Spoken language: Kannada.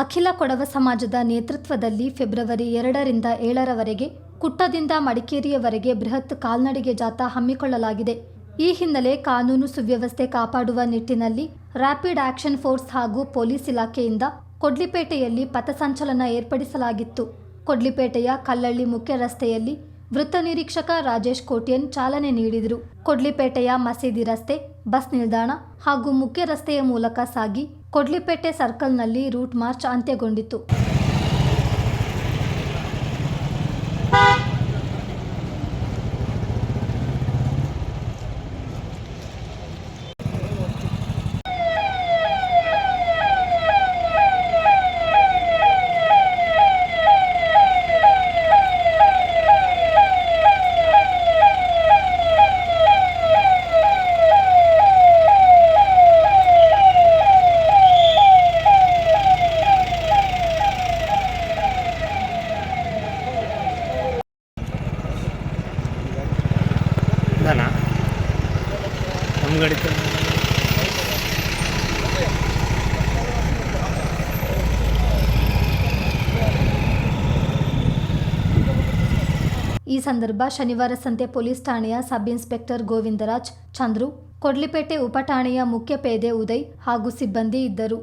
ಅಖಿಲ ಕೊಡವ ಸಮಾಜದ ನೇತೃತ್ವದಲ್ಲಿ ಫೆಬ್ರವರಿ ಎರಡರಿಂದ ಏಳರವರೆಗೆ ಕುಟ್ಟದಿಂದ ಮಡಿಕೇರಿಯವರೆಗೆ ಬೃಹತ್ ಕಾಲ್ನಡಿಗೆ ಜಾಥಾ ಹಮ್ಮಿಕೊಳ್ಳಲಾಗಿದೆ. ಈ ಹಿನ್ನೆಲೆ ಕಾನೂನು ಸುವ್ಯವಸ್ಥೆ ಕಾಪಾಡುವ ನಿಟ್ಟಿನಲ್ಲಿ ರ್ಯಾಪಿಡ್ ಆಕ್ಷನ್ ಫೋರ್ಸ್ ಹಾಗೂ ಪೊಲೀಸ್ ಇಲಾಖೆಯಿಂದ ಕೊಡ್ಲಿಪೇಟೆಯಲ್ಲಿ ಪಥಸಂಚಲನ ಏರ್ಪಡಿಸಲಾಗಿತ್ತು. ಕೊಡ್ಲಿಪೇಟೆಯ ಕಲ್ಲಳ್ಳಿ ಮುಖ್ಯ ರಸ್ತೆಯಲ್ಲಿ ವೃತ್ತ ನಿರೀಕ್ಷಕ ರಾಜೇಶ್ ಕೋಟ್ಯನ್ ಚಾಲನೆ ನೀಡಿದರು. ಕೊಡ್ಲಿಪೇಟೆಯ ಮಸೀದಿ ರಸ್ತೆ, ಬಸ್ ನಿಲ್ದಾಣ ಹಾಗೂ ಮುಖ್ಯ ರಸ್ತೆಯ ಮೂಲಕ ಸಾಗಿ ಕೊಡ್ಲಿಪೇಟೆ ಸರ್ಕಲ್ನಲ್ಲಿ ರೂಟ್ ಮಾರ್ಚ್ ಅಂತ್ಯಗೊಂಡಿತು ಇದಾನ ನಮ್ಮ ಈ ಸಂದರ್ಭ ಶನಿವಾರ ಸಂತೆ ಪೊಲೀಸ್ ಠಾಣೆಯ ಸಬ್ ಇನ್ಸ್ಪೆಕ್ಟರ್ ಗೋವಿಂದರಾಜ್ ಚಂದ್ರು, ಕೊಡ್ಲಿಪೇಟೆ ಉಪಠಾಣೆಯ ಮುಖ್ಯ ಪೇದೆ ಉದಯ್ ಹಾಗೂ ಸಿಬ್ಬಂದಿ ಇದ್ದರು.